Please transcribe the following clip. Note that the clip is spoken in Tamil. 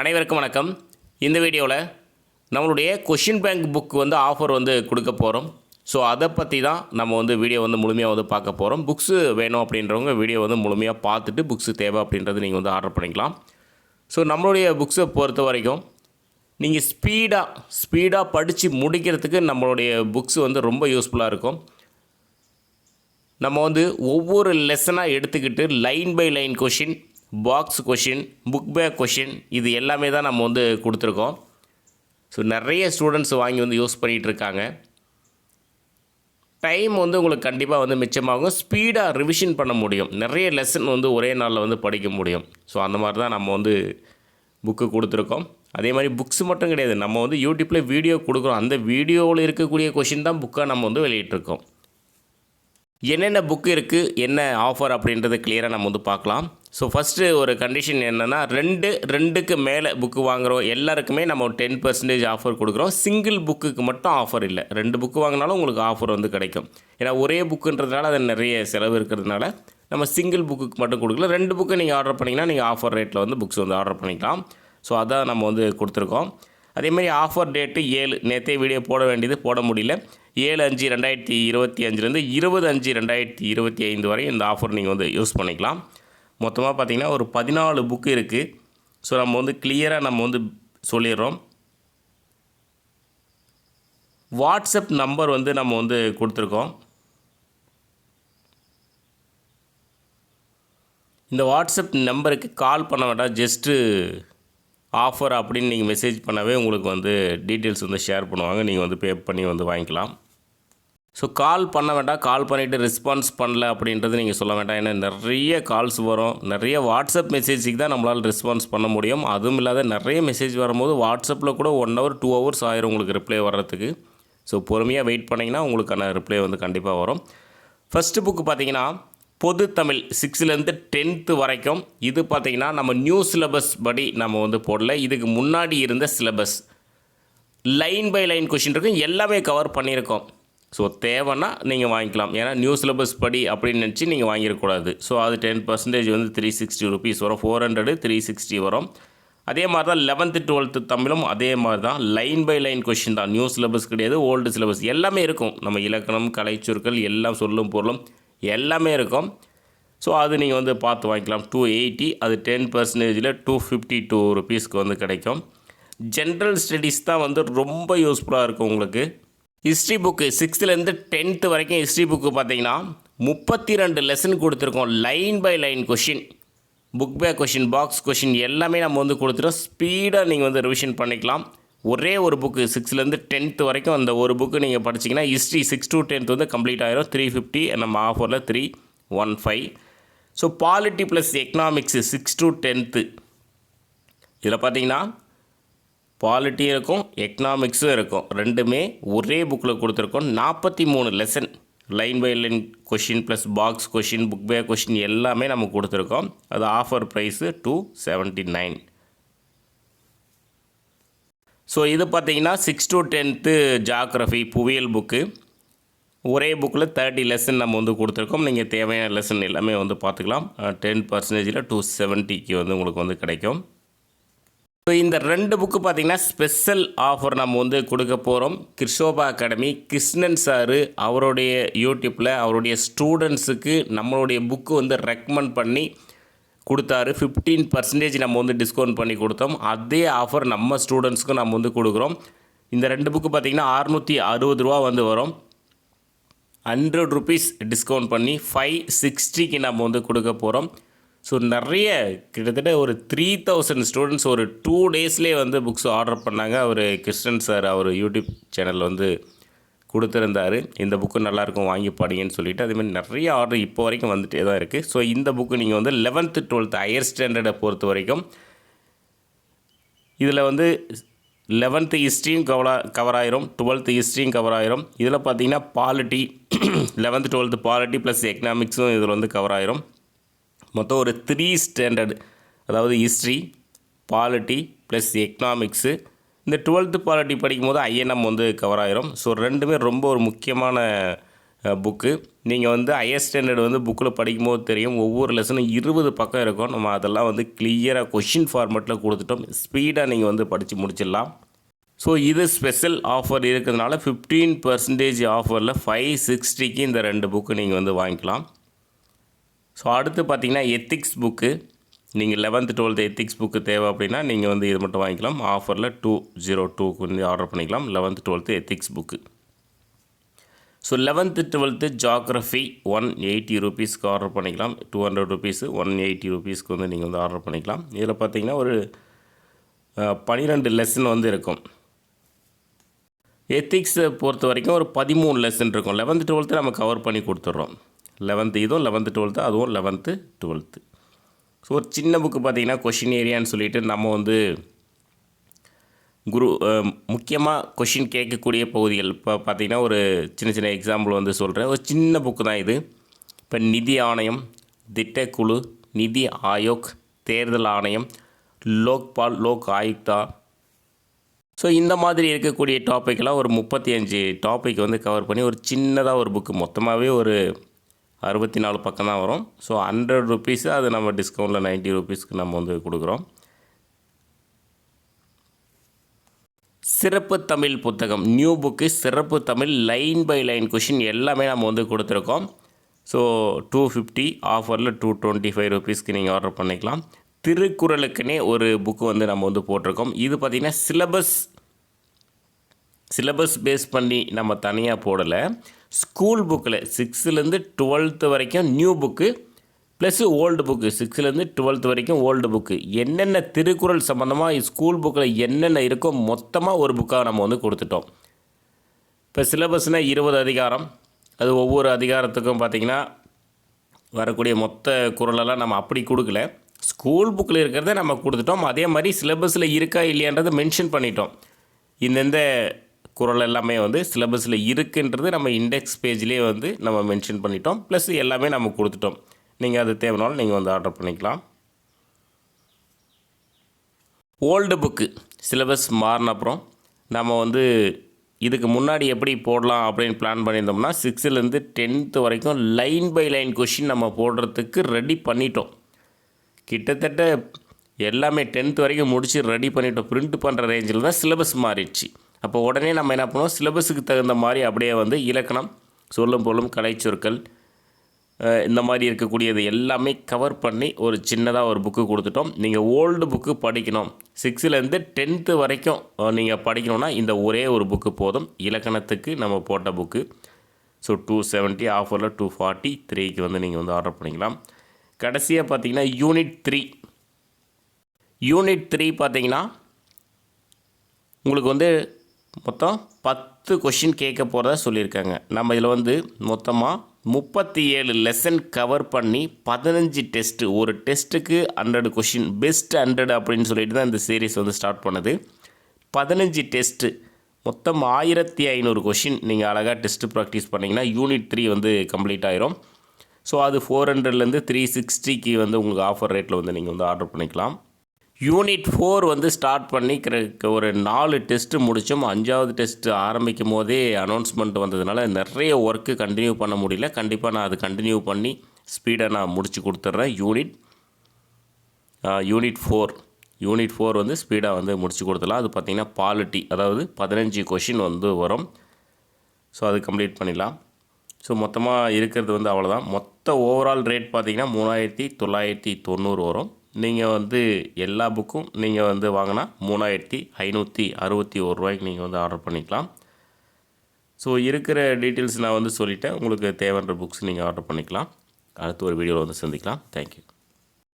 அனைவருக்கும் வணக்கம். இந்த வீடியோவில் நம்மளுடைய கொஷின் பேங்க் புக் வந்து ஆஃபர் வந்து கொடுக்க போகிறோம் ஸோ அதை பற்றி தான் நம்ம வந்து வீடியோ வந்து முழுமையாக வந்து பார்க்க போகிறோம் புக்ஸு வேணும் அப்படின்றவங்க வீடியோ வந்து முழுமையாக பார்த்துட்டு புக்ஸு தேவை அப்படின்றது நீங்கள் வந்து ஆர்டர் பண்ணிக்கலாம். ஸோ நம்மளுடைய புக்ஸை பொறுத்த வரைக்கும் நீங்கள் ஸ்பீடாக ஸ்பீடாக படித்து முடிக்கிறதுக்கு நம்மளுடைய புக்ஸ் வந்து ரொம்ப யூஸ்ஃபுல்லாக இருக்கும். நம்ம வந்து ஒவ்வொரு லெசனாக எடுத்துக்கிட்டு line by line question box question book back question இது எல்லாமே தான் நம்ம வந்து கொடுத்துருக்கோம். ஸோ நிறைய ஸ்டூடெண்ட்ஸ் வாங்கி வந்து யூஸ் பண்ணிகிட்டு இருக்காங்க. டைம் வந்து உங்களுக்கு கண்டிப்பாக வந்து மிச்சமாகும். ஸ்பீடாக ரிவிஷன் பண்ண முடியும். நிறைய லெசன் வந்து ஒரே நாளில் வந்து படிக்க முடியும். ஸோ அந்த மாதிரி தான் நம்ம வந்து புக்கு கொடுத்துருக்கோம். அதே மாதிரி புக்ஸ் மட்டும் கிடையாது. நம்ம வந்து யூடியூப்பில் வீடியோ கொடுக்குறோம். அந்த வீடியோவில் இருக்கக்கூடிய கொஷின் தான் புக்காக நம்ம வந்து வெளியிட்டிருக்கோம். என்னென்ன புக்கு இருக்குது என்ன ஆஃபர் அப்படின்றத கிளியராக நம்ம வந்து பார்க்கலாம். ஸோ ஃபஸ்ட்டு ஒரு கண்டிஷன் என்னென்னா ரெண்டு ரெண்டுக்கு மேலே புக்கு வாங்குகிறோம் எல்லாருக்குமே நம்ம டென் பர்சன்டேஜ் ஆஃபர் கொடுக்குறோம். சிங்கிள் புக்குக்கு மட்டும் ஆஃபர் இல்லை. ரெண்டு புக்கு வாங்கினாலும் உங்களுக்கு ஆஃபர் வந்து கிடைக்கும். ஏன்னா ஒரே புக்குன்றதுனால அது நிறைய செலவு இருக்கிறதுனால நம்ம சிங்கிள் புக்குக்கு மட்டும் கொடுக்கல. ரெண்டு புக்கு நீங்கள் ஆர்டர் பண்ணிங்கன்னா நீங்கள் ஆஃபர் ரேட்டில் வந்து புக்ஸ் வந்து ஆர்டர் பண்ணிக்கலாம். ஸோ அதான் நம்ம வந்து கொடுத்துருக்கோம். அதேமாதிரி ஆஃபர் டேட்டு ஏழு. நேற்றே வீடியோ போட வேண்டியது போட முடியல. ஏழு அஞ்சு ரெண்டாயிரத்தி இருபத்தி அஞ்சுலேருந்து இருபது அஞ்சு ரெண்டாயிரத்தி இருபத்தி ஐந்து வரை இந்த ஆஃபர் நீங்கள் வந்து யூஸ் பண்ணிக்கலாம். மொத்தமாக பார்த்தீங்கன்னா ஒரு பதினாலு புக்கு இருக்குது ஸோ நம்ம வந்து கிளியராக நம்ம வந்து சொல்லிடுறோம். வாட்ஸ்அப் நம்பர் வந்து நம்ம வந்து கொடுத்துருக்கோம். இந்த வாட்ஸ்அப் நம்பருக்கு கால் பண்ண வேண்டாம். ஜஸ்ட்டு ஆஃபர் அப்படின்னு நீங்கள் மெசேஜ் பண்ணவே உங்களுக்கு வந்து டீட்டெயில்ஸ் வந்து ஷேர் பண்ணுவாங்க. நீங்கள் வந்து பே பண்ணி வந்து வாங்கிக்கலாம். ஸோ கால் பண்ண வேண்டாம். கால் பண்ணிவிட்டு ரெஸ்பான்ஸ் பண்ணல அப்படின்றது நீங்கள் சொல்ல வேண்டாம். ஏன்னா நிறைய கால்ஸ் வரும். நிறைய வாட்ஸ்அப் மெசேஜுக்கு தான் நம்மளால் ரெஸ்பான்ஸ் பண்ண முடியும். அதுவும் இல்லாத நிறைய மெசேஜ் வரும்போது வாட்ஸ்அப்பில் கூட ஒன் ஹவர் டூ ஹவர்ஸ் ஆயிரும் உங்களுக்கு ரிப்ளை வர்றதுக்கு. ஸோ பொறுமையாக வெயிட் பண்ணிங்கன்னா உங்களுக்கான ரிப்ளை வந்து கண்டிப்பாக வரும். ஃபஸ்ட்டு புக்கு பார்த்தீங்கன்னா பொது தமிழ் சிக்ஸ்த்துலேருந்து டென்த்து வரைக்கும். இது பார்த்தீங்கன்னா நம்ம நியூ சிலபஸ் படி நம்ம வந்து போடல. இதுக்கு முன்னாடி இருந்த syllabus line by line question இருக்கும். எல்லாமே கவர் பண்ணியிருக்கோம். ஸோ தேவைன்னா நீங்கள் வாங்கிக்கலாம். ஏன்னா நியூ சிலபஸ் படி அப்படின்னு நினச்சி நீங்கள் வாங்கிடக்கூடாது ஸோ அது டென் பர்சன்டேஜ் வந்து த்ரீ சிக்ஸ்டி ருபீஸ் வரும். ஃபோர் ஹண்ட்ரடு த்ரீ சிக்ஸ்டி வரும். அதே மாதிரி தான் லெவன்த்து டுவெல்த்து தமிழும் அதே மாதிரி தான் லைன் பை லைன் கொஷின் தான். நியூ சிலபஸ் கிடையாது ஓல்டு சிலபஸ் எல்லாமே இருக்கும். நம்ம இலக்கணம் கலைச்சொற்கள் எல்லாம் சொல்லும் பொருளும் எல்லாமே இருக்கும். ஸோ அது நீங்கள் வந்து பார்த்து வாங்கிக்கலாம். டூ எயிட்டி அது டென் பர்சன்டேஜில் டூ ஃபிஃப்டி டூ ருபீஸ்க்கு வந்து கிடைக்கும். ஜென்ரல் ஸ்டடீஸ் தான் வந்து ரொம்ப யூஸ்ஃபுல்லாக இருக்கும் உங்களுக்கு. ஹிஸ்ட்ரி புக்கு சிக்ஸ்த்துலேருந்து டென்த்து வரைக்கும் ஹிஸ்ட்ரி புக்கு பார்த்தீங்கன்னா முப்பத்தி ரெண்டு லெசன் கொடுத்துருக்கோம் line by line question book back question box question எல்லாமே நம்ம வந்து கொடுத்துட்டோம். ஸ்பீடாக நீங்கள் வந்து ரிவிஷன் பண்ணிக்கலாம். ஒரே ஒரு புக்கு சிக்ஸ்த்துலேருந்து டென்த்து வரைக்கும் அந்த ஒரு புக்கு நீங்கள் படிச்சிங்கன்னா ஹிஸ்ட்ரி சிக்ஸ் டு டென்த் வந்து கம்ப்ளீட் ஆகிரும் த்ரீ ஃபிஃப்டி நம்ம ஆஃபரில் three one five so polity plus economics six to tenth இதில் பார்த்தீங்கன்னா பாலிட்டி இருக்கும் எக்கனாமிக்ஸும் இருக்கும். ரெண்டுமே ஒரே புக்கில் கொடுத்துருக்கோம். நாற்பத்தி மூணு lesson line by line question plus box question book pay question எல்லாமே நம்ம கொடுத்துருக்கோம். அது offer price two seventy nine so இது பார்த்தீங்கன்னா சிக்ஸ் டு டென்த்து ஜாக்ரஃபி புவியியல் புக்கு ஒரே புக்கில் தேர்ட்டி லெசன் நம்ம வந்து கொடுத்துருக்கோம். நீங்கள் தேவையான லெசன் எல்லாமே வந்து பார்த்துக்கலாம். டென் பர்சன்டேஜில் டூ செவன்ட்டிக்கு வந்து உங்களுக்கு வந்து கிடைக்கும். ஸோ இந்த ரெண்டு புக்கு பார்த்தீங்கன்னா ஸ்பெஷல் ஆஃபர் நம்ம வந்து கொடுக்க போகிறோம் கிருஷோபா அகாடமி கிருஷ்ணன் சாரு அவருடைய யூடியூப்பில் அவருடைய ஸ்டூடெண்ட்ஸுக்கு நம்மளுடைய புக்கு வந்து ரெக்கமெண்ட் பண்ணி கொடுத்தாரு. ஃபிஃப்டீன் பர்சன்டேஜ் நம்ம வந்து டிஸ்கவுண்ட் பண்ணி கொடுத்தோம். அதே ஆஃபர் நம்ம ஸ்டூடெண்ட்ஸ்க்கும் நம்ம வந்து கொடுக்குறோம். இந்த ரெண்டு புக்கு பார்த்திங்கன்னா அறுநூற்றி அறுபது ரூபா வந்து வரும். ஹண்ட்ரட் ருபீஸ் டிஸ்கவுண்ட் பண்ணி ஃபைவ் சிக்ஸ்டிக்கு நம்ம வந்து கொடுக்க போகிறோம் ஸோ நிறைய கிட்டத்தட்ட ஒரு த்ரீ தௌசண்ட் ஸ்டூடெண்ட்ஸ் ஒரு டூ டேஸ்லேயே வந்து புக்ஸ் ஆர்டர் பண்ணாங்க. அவர் கிருஷ்ணன் சார் அவர் யூடியூப் சேனலில் வந்து கொடுத்துருந்தாரு. இந்த புக்கு நல்லாயிருக்கும் வாங்கி படிங்கன்னு சொல்லிட்டு. அதேமாதிரி நிறைய ஆர்டர் இப்போ வரைக்கும் வந்துகிட்டே தான் இருக்குது ஸோ இந்த புக்கு நீங்கள் வந்து லெவன்த்து டுவெல்த்து ஹையர் ஸ்டாண்டர்டை பொறுத்த வரைக்கும் இதில் வந்து லெவன்த்து ஹிஸ்ட்ரியும் கவலா கவர் ஆயிரும். டுவெல்த்து ஹிஸ்ட்ரியும் கவர் ஆயிரும். இதில் பார்த்தீங்கன்னா polity eleventh twelfth polity plus எக்கனாமிக்ஸும் இதில் வந்து கவர் ஆயிரும். மொத்தம் ஒரு த்ரீ ஸ்டாண்டர்டு அதாவது ஹிஸ்ட்ரி பாலிட்டி ப்ளஸ் எக்கனாமிக்ஸு இந்த டுவெல்த்து பாலிட்டி படிக்கும் போது ஐஎன்எம் வந்து கவர் ஆகிரும் ஸோ ரெண்டுமே ரொம்ப ஒரு முக்கியமான புக்கு நீங்கள் வந்து ஹையர் ஸ்டாண்டர்ட் வந்து புக்கில் படிக்கும்போது தெரியும். ஒவ்வொரு லெசனும் இருபது பக்கம் இருக்கும். நம்ம அதெல்லாம் வந்து கிளியராக கொஷின் ஃபார்மேட்டில் கொடுத்துட்டோம். ஸ்பீடாக நீங்கள் வந்து படித்து முடிச்சிடலாம். ஸோ இது ஸ்பெஷல் ஆஃபர் இருக்கிறதுனால ஃபிஃப்டீன் பர்சன்டேஜ் ஆஃபரில் ஃபைவ் சிக்ஸ்டிக்கு இந்த ரெண்டு புக்கு நீங்கள் வந்து வாங்கிக்கலாம். ஸோ அடுத்து பார்த்தீங்கன்னா எத்திக்ஸ் புக்கு நீங்கள் லெவன்த்து டுவெல்த்து எத்திக்ஸ் புக்கு தேவை அப்படின்னா நீங்கள் வந்து இது மட்டும் வாங்கிக்கலாம். ஆஃபரில் டூ ஜீரோ டூக்கு வந்து ஆர்டர் பண்ணிக்கலாம். Eleventh twelfth ethics book so eleventh twelfth geography one eighty ருபீஸ்க்கு ஆர்டர் பண்ணிக்கலாம். Two hundred rupees one eighty ருபீஸ்க்கு வந்து நீங்கள் வந்து ஆர்டர் பண்ணிக்கலாம். இதில் பார்த்தீங்கன்னா ஒரு பன்னிரெண்டு லெசன் வந்து இருக்கும். எத்திக்ஸை பொறுத்த வரைக்கும் ஒரு பதிமூணு லெசன் இருக்கும். லெவன்த்து டுவெல்த்து நம்ம கவர் பண்ணி கொடுத்துட்றோம். லெவன்த்து இதுவும் லெவன்த்து டுவெல்த்து அதுவும் லெவன்த்து டுவெல்த்து ஸோ ஒரு சின்ன புக்கு பார்த்தீங்கன்னா கொஷின் ஏரியான்னு சொல்லிட்டு நம்ம வந்து குரு முக்கியமாக கொஷின் கேட்கக்கூடிய பகுதிகள். இப்போ பார்த்தீங்கன்னா ஒரு சின்ன சின்ன எக்ஸாம்பிள் வந்து சொல்கிறேன் ஒரு சின்ன புக்கு தான் இது. இப்போ நிதி ஆணையம் திட்டக்குழு நிதி ஆயோக் தேர்தல் ஆணையம் லோக்பால் லோக் ஆயுக்தா. ஸோ இந்த மாதிரி இருக்கக்கூடிய டாப்பிக்கெல்லாம் ஒரு முப்பத்தி அஞ்சு டாபிக் வந்து கவர் பண்ணி ஒரு சின்னதாக ஒரு புக்கு மொத்தமாகவே ஒரு அறுபத்தி நாலு பக்கம் தான் வரும். ஸோ ஹண்ட்ரட் ருப்பீஸு அது நம்ம டிஸ்கவுண்ட்டில் நைன்ட்டி ருபீஸ்க்கு நம்ம வந்து கொடுக்குறோம். சிறப்பு தமிழ் புத்தகம். நியூ புக்கு சிறப்பு Tamil. Line by line question எல்லாமே நம்ம வந்து கொடுத்துருக்கோம். ஸோ டூ ஃபிஃப்டி ஆஃபரில் டூ டுவெண்ட்டி ஃபைவ் ருபீஸ்க்கு நீங்கள் ஆர்டர் பண்ணிக்கலாம். திருக்குறளுக்குன்னே ஒரு புக்கு வந்து நம்ம வந்து போட்டிருக்கோம். இது பார்த்திங்கன்னா சிலபஸ் சிலபஸ் பேஸ் பண்ணி நம்ம தனியாக போடலை. ஸ்கூல் புக்கில் சிக்ஸ்த்துலேருந்து டுவெல்த்து வரைக்கும் new book plus old book சிக்ஸ்த்துலேருந்து டுவெல்த்து வரைக்கும் ஓல்டு புக்கு என்னென்ன திருக்குறள் சம்மந்தமாக ஸ்கூல் புக்கில் என்னென்ன இருக்கோ மொத்தமாக ஒரு புக்காக நம்ம வந்து கொடுத்துட்டோம். இப்போ சிலபஸ்னால் இருபது அதிகாரம். அது ஒவ்வொரு அதிகாரத்துக்கும் பார்த்திங்கன்னா வரக்கூடிய மொத்த குரலெல்லாம் நம்ம அப்படி கொடுக்கல. ஸ்கூல் புக்கில் இருக்கிறத நம்ம கொடுத்துட்டோம். அதே மாதிரி சிலபஸில் இருக்கா இல்லையான்றதை மென்ஷன் பண்ணிட்டோம். இந்தந்த குரல் எல்லாமே வந்து சிலபஸில் இருக்குன்றது நம்ம இண்டெக்ஸ் பேஜ்லேயே வந்து நம்ம மென்ஷன் பண்ணிட்டோம். ப்ளஸ் எல்லாமே நம்ம கொடுத்துட்டோம். நீங்கள் அது தேவைனாலும் நீங்கள் வந்து ஆர்டர் பண்ணிக்கலாம். ஓல்டு புக்கு சிலபஸ் மாறின அப்புறம் நம்ம வந்து இதுக்கு முன்னாடி எப்படி போடலாம் அப்படின்னு பிளான் பண்ணியிருந்தோம்னா சிக்ஸ்த்துலேருந்து டென்த்து வரைக்கும் லைன் பை லைன் கொஷின் நம்ம போடுறதுக்கு ரெடி பண்ணிட்டோம். கிட்டத்தட்ட எல்லாமே டென்த் வரைக்கும் முடித்து ரெடி பண்ணிட்டோம். பிரிண்ட் பண்ணுற ரேஞ்சில் தான் சிலபஸ் மாறிடுச்சு. அப்போ உடனே நம்ம என்ன பண்ணுவோம்? சிலபஸுக்கு தகுந்த மாதிரி அப்படியே வந்து இலக்கணம் சொல்லும் பொருளும் கலைச்சொற்கள் இந்த மாதிரி இருக்கக்கூடியது எல்லாமே கவர் பண்ணி ஒரு சின்னதாக ஒரு புக்கு கொடுத்துட்டோம். நீங்கள் ஓல்டு புக்கு படிக்கணும். சிக்ஸ்த்துலேருந்து டென்த்து வரைக்கும் நீங்கள் படிக்கணும்னா இந்த ஒரே ஒரு புக்கு போதும். இலக்கணத்துக்கு நம்ம போட்ட புக்கு ஸோ டூ செவன்ட்டி ஆஃபரில் டூ ஃபார்ட்டி த்ரீக்கு வந்து நீங்கள் வந்து ஆர்டர் பண்ணிக்கலாம். கடைசியாக பார்த்தீங்கன்னா யூனிட் த்ரீ யூனிட் த்ரீ பார்த்தீங்கன்னா உங்களுக்கு வந்து மொத்தம் பத்து கொஷின் கேட்க போகிறதா சொல்லியிருக்காங்க. நம்ம இதில் வந்து மொத்தமாக முப்பத்தி ஏழு லெசன் கவர் பண்ணி பதினஞ்சு டெஸ்ட்டு ஒரு டெஸ்ட்டுக்கு ஹண்ட்ரட் கொஷின் பெஸ்ட் ஹண்ட்ரட் அப்படின்னு சொல்லிட்டு தான் இந்த சீரீஸ் வந்து ஸ்டார்ட் பண்ணுது. பதினஞ்சு டெஸ்ட்டு மொத்தம் ஆயிரத்தி ஐநூறு கொஷின் நீங்கள் அழகாக டெஸ்ட்டு ப்ராக்டிஸ் பண்ணிங்கன்னா யூனிட் த்ரீ வந்து கம்ப்ளீட் ஆயிரும். ஸோ அது ஃபோர் ஹண்ட்ரட்லேருந்து த்ரீ சிக்ஸ்டிக்கு வந்து உங்களுக்கு ஆஃபர் ரேட்டில் வந்து நீங்கள் வந்து ஆர்டர் பண்ணிக்கலாம். யூனிட் ஃபோர் வந்து ஸ்டார்ட் பண்ணி ஒரு நாலு டெஸ்ட்டு முடித்தோம் அஞ்சாவது டெஸ்ட்டு ஆரம்பிக்கும் போதே அனௌன்ஸ்மெண்ட் வந்ததுனால நிறைய ஒர்க்கு கண்டினியூ பண்ண முடியல. கண்டிப்பாக நான் அது கண்டினியூ பண்ணி ஸ்பீடாக நான் முடித்து கொடுத்துட்றேன். Unit unit four unit four வந்து ஸ்பீடாக வந்து முடித்து கொடுத்துடலாம். அது பார்த்திங்கன்னா பாலிட்டி அதாவது பதினஞ்சு கொஷின் வந்து வரும். ஸோ அது கம்ப்ளீட் பண்ணிடலாம். ஸோ மொத்தமாக இருக்கிறது வந்து அவ்வளோதான் மொத்த ஓவரால் ரேட் பார்த்திங்கன்னா மூணாயிரத்தி தொள்ளாயிரத்தி தொண்ணூறு வரும். நீங்கள் வந்து எல்லா புக்கும் நீங்கள் வந்து வாங்கினா மூணாயிரத்தி ஐநூற்றி அறுபத்தி ஒரு ரூபாய்க்கு நீங்கள் வந்து ஆர்டர் பண்ணிக்கலாம். ஸோ இருக்கிற டீட்டெயில்ஸ் நான் வந்து சொல்லிட்டேன். உங்களுக்கு தேவைன்ற புக்ஸ் நீங்கள் ஆர்டர் பண்ணிக்கலாம். அடுத்து ஒரு வீடியோவில் வந்து சந்திக்கலாம். தேங்க்யூ